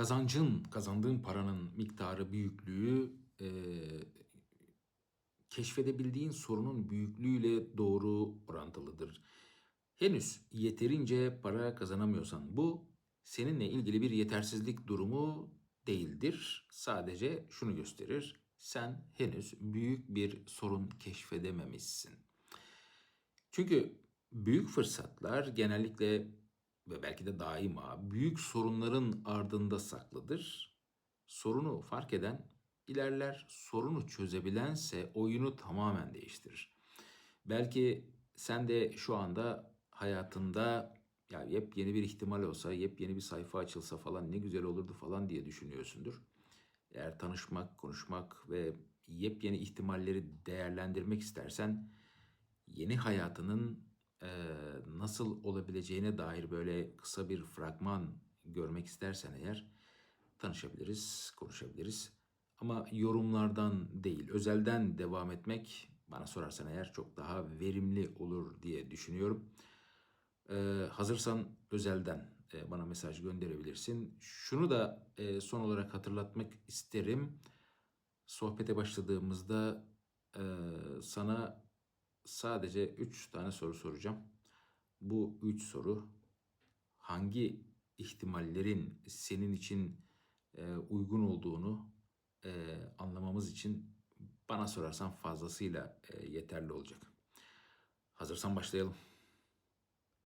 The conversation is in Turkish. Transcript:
Kazancın, kazandığın paranın miktarı, büyüklüğü e, keşfedebildiğin sorunun büyüklüğüyle doğru orantılıdır. Henüz yeterince para kazanamıyorsan bu seninle ilgili bir yetersizlik durumu değildir. Sadece şunu gösterir. Sen henüz büyük bir sorun keşfedememişsin. Çünkü büyük fırsatlar genellikle ve belki de daima büyük sorunların ardında saklıdır. Sorunu fark eden ilerler, sorunu çözebilense oyunu tamamen değiştirir. Belki sen de şu anda hayatında ya yepyeni bir ihtimal olsa, yepyeni bir sayfa açılsa falan ne güzel olurdu falan diye düşünüyorsundur. Eğer tanışmak, konuşmak ve yepyeni ihtimalleri değerlendirmek istersen yeni hayatının eee, nasıl olabileceğine dair böyle kısa bir fragman görmek istersen eğer tanışabiliriz, konuşabiliriz. Ama yorumlardan değil, özelden devam etmek bana sorarsan eğer çok daha verimli olur diye düşünüyorum. Ee, hazırsan özelden e, bana mesaj gönderebilirsin. Şunu da e, son olarak hatırlatmak isterim. Sohbete başladığımızda e, sana sadece 3 tane soru soracağım. Bu 3 soru hangi ihtimallerin senin için e, uygun olduğunu e, anlamamız için bana sorarsan fazlasıyla e, yeterli olacak. Hazırsan başlayalım.